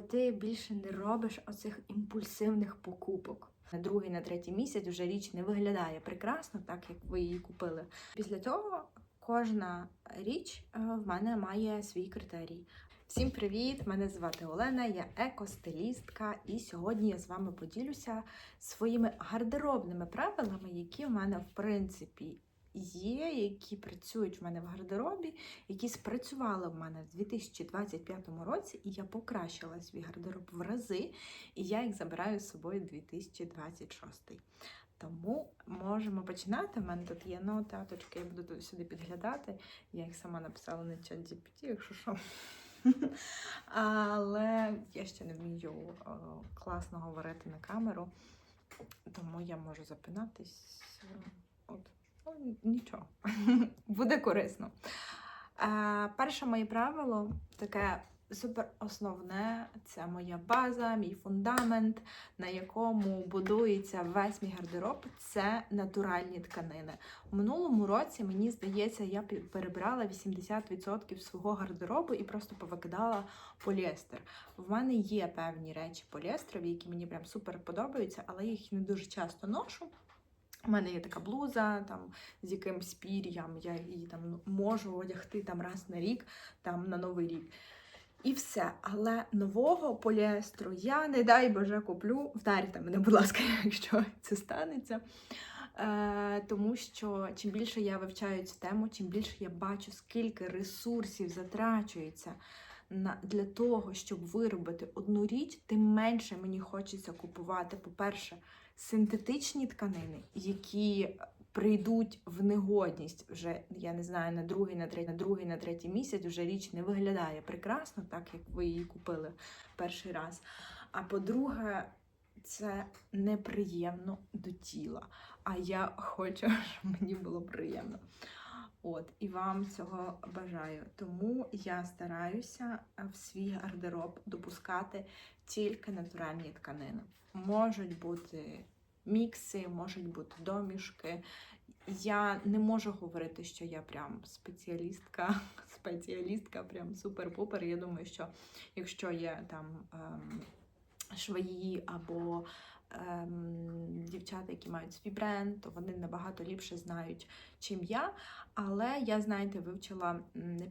Ти більше не робиш оцих імпульсивних покупок. На другий, на третій місяць вже річ не виглядає прекрасно, так як ви її купили. Після того кожна річ е, в мене має свій критерій. Всім привіт! Мене звати Олена, я екостилістка, і сьогодні я з вами поділюся своїми гардеробними правилами, які в мене в принципі є, які працюють в мене в гардеробі, які спрацювали в мене в 2025 році, і я покращила свій гардероб в рази, і я їх забираю з собою в 2026. Тому можемо починати. У мене тут є нотаточки, я буду тут сюди підглядати. Я їх сама написала на чат GPT, якщо що. Але я ще не вмію е, класно говорити на камеру, тому я можу запинатись. От. Ну, нічого, буде корисно. Е, перше моє правило таке супер основне це моя база, мій фундамент, на якому будується весь мій гардероб. Це натуральні тканини. У минулому році, мені здається, я перебрала 80% свого гардеробу і просто повикидала поліестер. В мене є певні речі поліестрові, які мені прям супер подобаються, але я їх не дуже часто ношу. У мене є така блуза там з якимсь пір'ям, я її там можу одягти там раз на рік, там на новий рік. І все. Але нового поліестру я, не дай Боже, куплю. Вдарте мене, будь ласка, якщо це станеться. Е, тому що чим більше я вивчаю цю тему, чим більше я бачу, скільки ресурсів затрачується на, для того, щоб виробити одну річ, тим менше мені хочеться купувати, по-перше, синтетичні тканини, які прийдуть в негодність вже, я не знаю, на другий, на третій, на другий, на третій місяць вже річ не виглядає прекрасно, так як ви її купили перший раз. А по-друге, це неприємно до тіла. А я хочу, щоб мені було приємно. От, і вам цього бажаю. Тому я стараюся в свій гардероб допускати тільки натуральні тканини. Можуть бути мікси, можуть бути домішки. Я не можу говорити, що я прям спеціалістка, спеціалістка, прям супер-пупер. Я думаю, що якщо є там ем, швеї або дівчата, які мають свій бренд, то вони набагато ліпше знають, чим я. Але я, знаєте, вивчила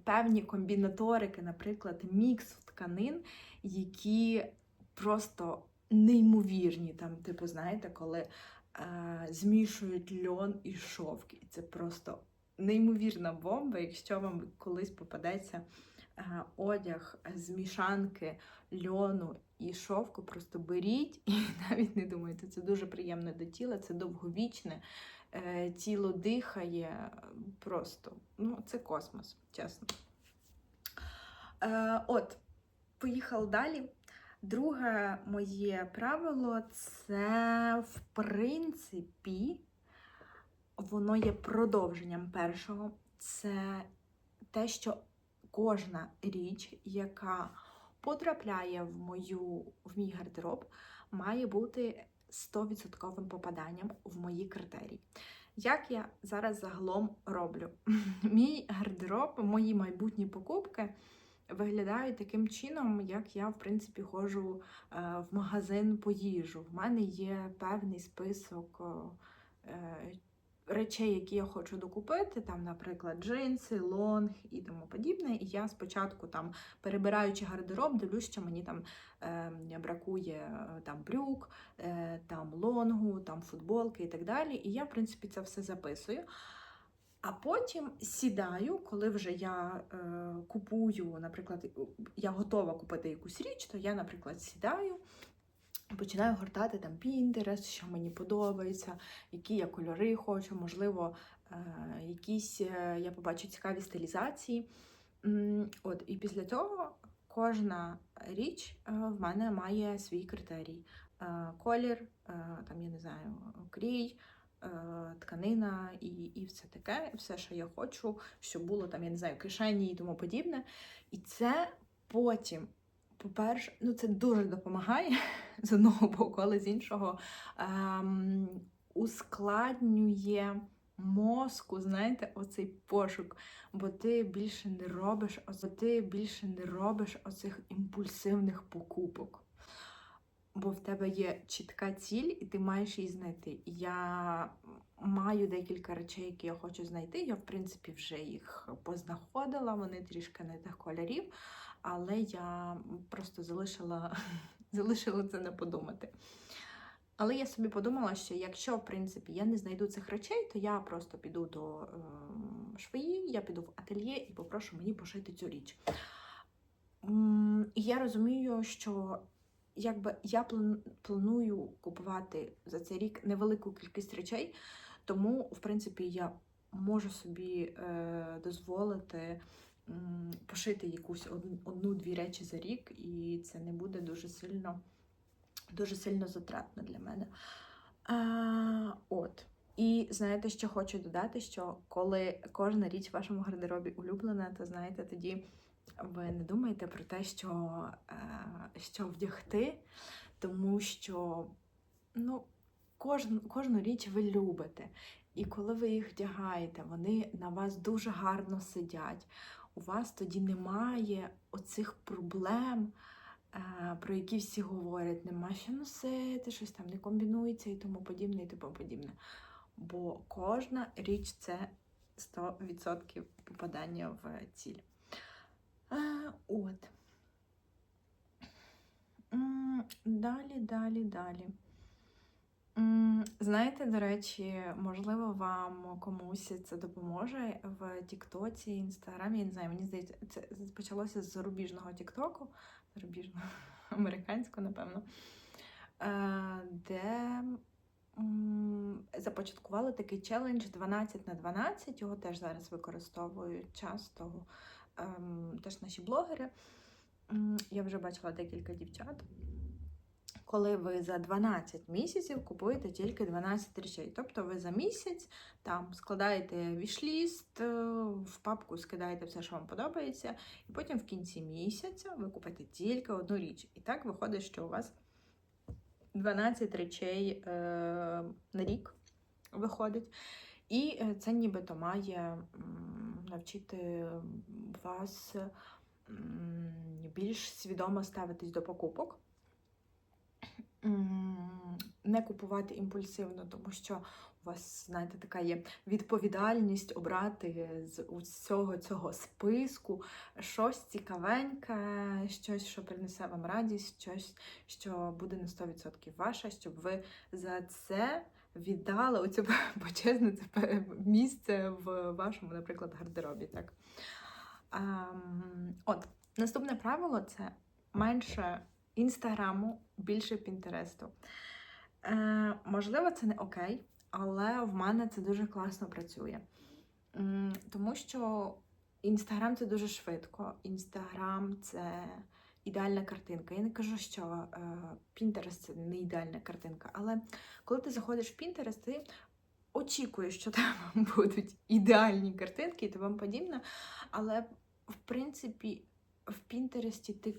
певні комбінаторики, наприклад, мікс тканин, які просто неймовірні. Там, типу, знаєте, коли е, змішують льон і шовк. І це просто неймовірна бомба, якщо вам колись попадеться одяг з мішанки льону і шовку, просто беріть і навіть не думайте, це дуже приємно до тіла, це довговічне. е, Тіло дихає просто. Ну, це космос, чесно. Е, от, поїхали далі. Друге моє правило це, в принципі, воно є продовженням першого. Це те, що кожна річ, яка потрапляє в, мою, в мій гардероб, має бути 100% попаданням в мої критерії. Як я зараз загалом роблю? Мій гардероб, мої майбутні покупки виглядають таким чином, як я, в принципі, ходжу е, в магазин по їжу. В мене є певний список е, речей, які я хочу докупити, там, наприклад, джинси, лонг і тому подібне. І я спочатку, там, перебираючи гардероб, дивлюсь, що мені там е, бракує там брюк, е, там лонгу, там футболки і так далі. І я, в принципі, це все записую. А потім сідаю, коли вже я е, купую, наприклад, я готова купити якусь річ, то я, наприклад, сідаю, починаю гортати там Pinterest, що мені подобається, які я кольори хочу, можливо, е, якісь е, я побачу цікаві стилізації. От, і після цього кожна річ е, в мене має свій критерій. Колір, там, я не знаю, крій тканина і, і все таке, все, що я хочу, щоб було там, я не знаю, кишені і тому подібне. І це потім, по-перше, ну це дуже допомагає з одного боку, але з іншого ем, ускладнює мозку, знаєте, оцей пошук, бо ти більше не робиш, бо ти більше не робиш оцих імпульсивних покупок. Бо в тебе є чітка ціль, і ти маєш її знайти. Я маю декілька речей, які я хочу знайти. Я, в принципі, вже їх познаходила, вони трішки не тих кольорів, але я просто залишила, залишила це не подумати. Але я собі подумала, що якщо, в принципі, я не знайду цих речей, то я просто піду до е, швеї, я піду в ательє і попрошу мені пошити цю річ. І я розумію, що якби я планую купувати за цей рік невелику кількість речей, тому, в принципі, я можу собі е, дозволити пошити якусь одну-дві речі за рік, і це не буде дуже сильно, дуже сильно затратно для мене. А, от. І знаєте, що хочу додати, що коли кожна річ в вашому гардеробі улюблена, то знаєте, тоді ви не думаєте про те, що, е, що вдягти, тому що ну, кожну, кожну річ ви любите. І коли ви їх вдягаєте, вони на вас дуже гарно сидять. У вас тоді немає оцих проблем, е, про які всі говорять. Нема що носити, щось там не комбінується і тому подібне, і тому подібне. Бо кожна річ це 100% попадання в ціль. Е, от. Далі, далі, далі. Знаєте, до речі, можливо, вам комусь це допоможе в Тіктоці, Інстаграмі. Я не знаю, мені здається, це почалося з зарубіжного Тіктоку, зарубіжного, американського, напевно, е, де започаткували такий челендж 12 на 12. Його теж зараз використовують часто ем, теж наші блогери. Я вже бачила декілька дівчат. Коли ви за 12 місяців купуєте тільки 12 речей. Тобто ви за місяць там складаєте вішліст, е, в папку скидаєте все, що вам подобається, і потім в кінці місяця ви купите тільки одну річ. І так виходить, що у вас 12 речей е, на рік виходить. І е, це нібито має навчити вас більш свідомо ставитись до покупок. Не купувати імпульсивно, тому що у вас, знаєте, така є відповідальність обрати з усього цього списку щось цікавеньке, щось, що принесе вам радість, щось, що буде на 100% ваше, щоб ви за це віддали оцю почесне місце в вашому, наприклад, гардеробі. Так? От, наступне правило це менше інстаграму, більше пінтересту. Е, можливо, це не окей, але в мене це дуже класно працює. Тому що інстаграм це дуже швидко. Інстаграм це ідеальна картинка. Я не кажу, що Пінтерест це не ідеальна картинка, але коли ти заходиш в Pinterest, ти очікуєш, що там будуть ідеальні картинки і тому подібне. Але в принципі в Пінтересті ти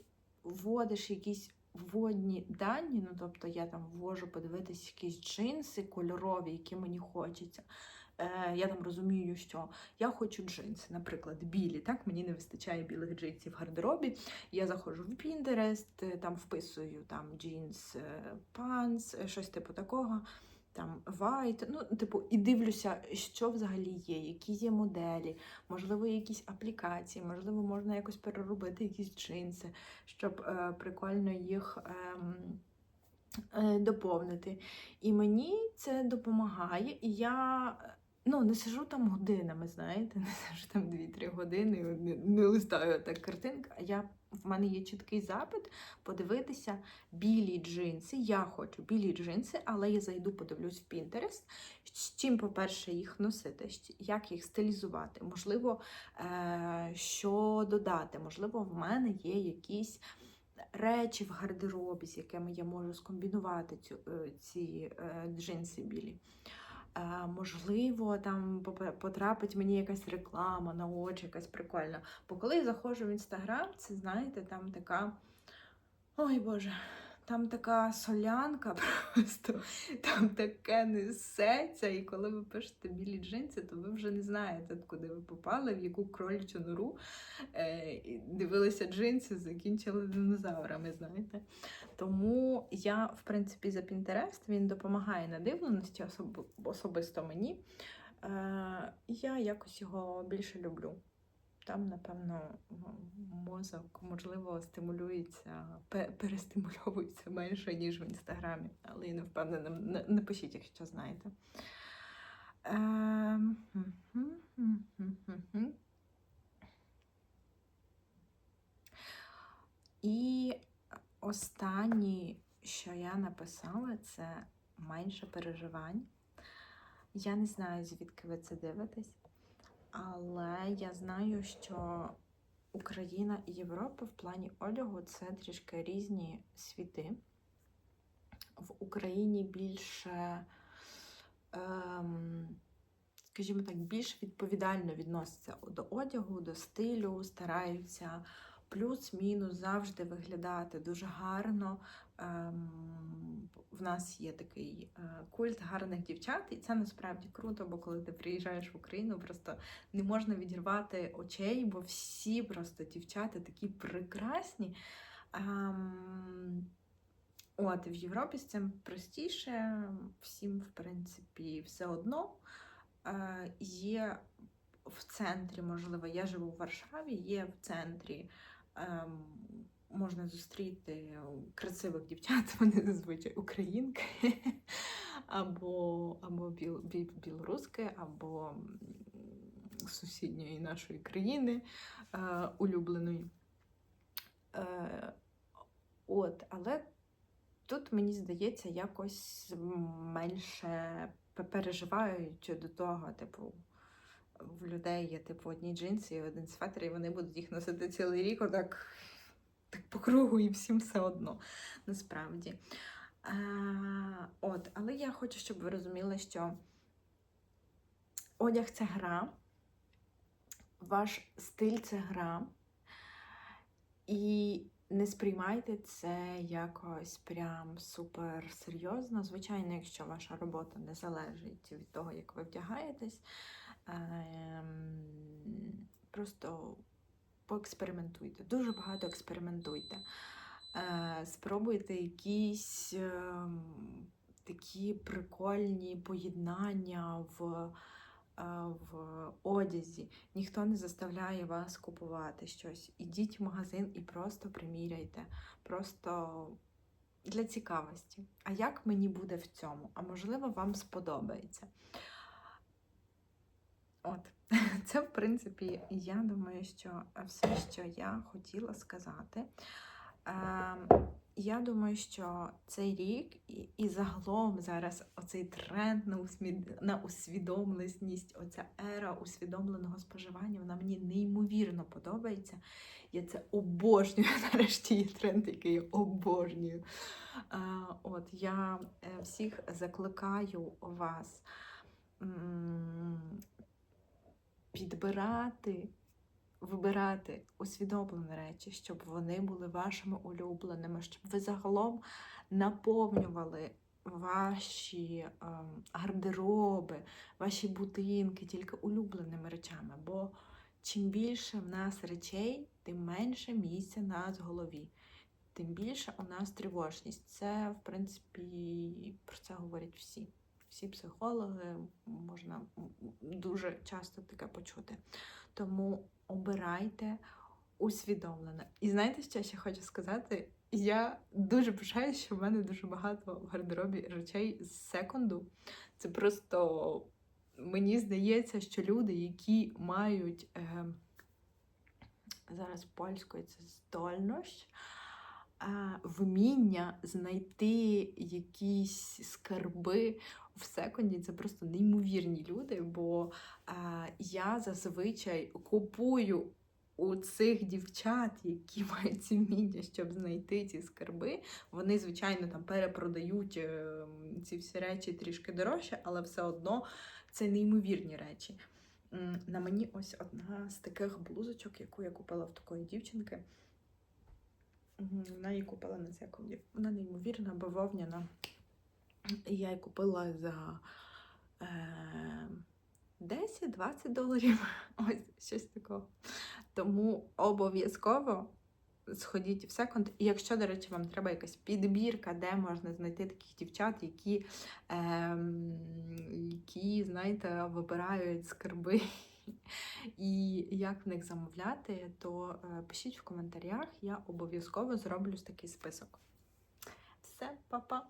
вводиш якісь вводні дані, ну тобто я там ввожу подивитись якісь джинси кольорові, які мені хочеться. Е, я там розумію, що я хочу джинси, наприклад, білі. Так, мені не вистачає білих джинсів в гардеробі. Я заходжу в Pinterest, е, там вписую там джинс, панс, щось типу такого. Там white, ну, типу, і дивлюся, що взагалі є, які є моделі, можливо, якісь аплікації, можливо, можна якось переробити якісь джинси, щоб е, прикольно їх ем, е, доповнити. І мені це допомагає, і я ну, не сижу там годинами, знаєте, не сижу там 2-3 години, не, не листаю так картинка. А я в мене є чіткий запит подивитися білі джинси. Я хочу білі джинси, але я зайду, подивлюсь в Pinterest, з чим, по-перше, їх носити, як їх стилізувати, можливо, е- що додати, можливо, в мене є якісь. Речі в гардеробі, з якими я можу скомбінувати цю, е, ці е, джинси білі. Можливо, там потрапить мені якась реклама на очі, якась прикольна. Бо коли я заходжу в інстаграм, це знаєте, там така. Ой Боже, там така солянка просто, там таке несеться. І коли ви пишете білі джинси, то ви вже не знаєте, куди ви попали, в яку кролячу нору. Е, і дивилися джинси, закінчили динозаврами, знаєте. Тому я, в принципі, за Pinterest, він допомагає надивленості, особ- особисто мені. Е, я якось його більше люблю. Там, напевно, мозок, можливо, стимулюється, перестимульовується менше, ніж в інстаграмі. Але я не впевнена. Напишіть, якщо знаєте. Ем. І останнє, що я написала, це менше переживань. Я не знаю, звідки ви це дивитесь, але я знаю, що Україна і Європа в плані одягу це трішки різні світи. В Україні більше, ем, скажімо так, більш відповідально відносяться до одягу, до стилю, стараються плюс-мінус завжди виглядати дуже гарно. Ем, в нас є такий е, культ гарних дівчат, і це насправді круто, бо коли ти приїжджаєш в Україну, просто не можна відірвати очей, бо всі просто дівчата такі прекрасні. Ем, От, в Європі з цим простіше, всім, в принципі, все одно. Е, є в центрі, можливо, я живу в Варшаві, є в центрі. Можна зустріти красивих дівчат, вони зазвичай українки, або, або біл, бі- білоруски, або сусідньої нашої країни е, улюбленої. Е, от, але тут, мені здається, якось менше пе- переживають до того, типу. В людей є типу одні джинси і один светр, і вони будуть їх носити цілий рік, отак так по кругу, і всім все одно, насправді. Е, от, але я хочу, щоб ви розуміли, що одяг це гра, ваш стиль це гра. І не сприймайте це якось прям супер серйозно. Звичайно, якщо ваша робота не залежить від того, як ви вдягаєтесь. Ем, просто поекспериментуйте. Дуже багато експериментуйте. Е, спробуйте якісь ем, такі прикольні поєднання в, е, в одязі. Ніхто не заставляє вас купувати щось. Ідіть в магазин і просто приміряйте. Просто для цікавості. А як мені буде в цьому? А можливо, вам сподобається. От, це, в принципі, я думаю, що все, що я хотіла сказати. Ем, я думаю, що цей рік і, і загалом зараз оцей тренд на, усмі... на усвідомленість, оця ера усвідомленого споживання, вона мені неймовірно подобається. Я це обожнюю. Нарешті є тренд, який я обожнюю. Е, от я е, всіх закликаю вас. Підбирати, вибирати усвідомлені речі, щоб вони були вашими улюбленими, щоб ви загалом наповнювали ваші ем, гардероби, ваші будинки тільки улюбленими речами. Бо чим більше в нас речей, тим менше місця нас в голові. Тим більше у нас тривожність. Це, в принципі, про це говорять всі. Всі психологи можна дуже часто таке почути. Тому обирайте усвідомлено. І знаєте, що я ще хочу сказати? Я дуже пишаюся, що в мене дуже багато в гардеробі речей з секунду. Це просто мені здається, що люди, які мають е, зараз польською це здольність, е, вміння знайти якісь скарби в секунді, це просто неймовірні люди, бо е, я зазвичай купую у цих дівчат, які мають ці вміння, щоб знайти ці скарби. Вони, звичайно, там перепродають е, ці всі речі трішки дорожче, але все одно це неймовірні речі. На мені ось одна з таких блузочок, яку я купила в такої дівчинки. Вона її купила на секунді. Вона неймовірна, бавовняна. І Я її купила за е, 10-20 доларів. Ось щось такого. Тому обов'язково сходіть в секонд. І якщо, до речі, вам треба якась підбірка, де можна знайти таких дівчат, які, ем, які знаєте, вибирають скарби. І як в них замовляти, то е, пишіть в коментарях, я обов'язково зроблю такий список. Все, па-па!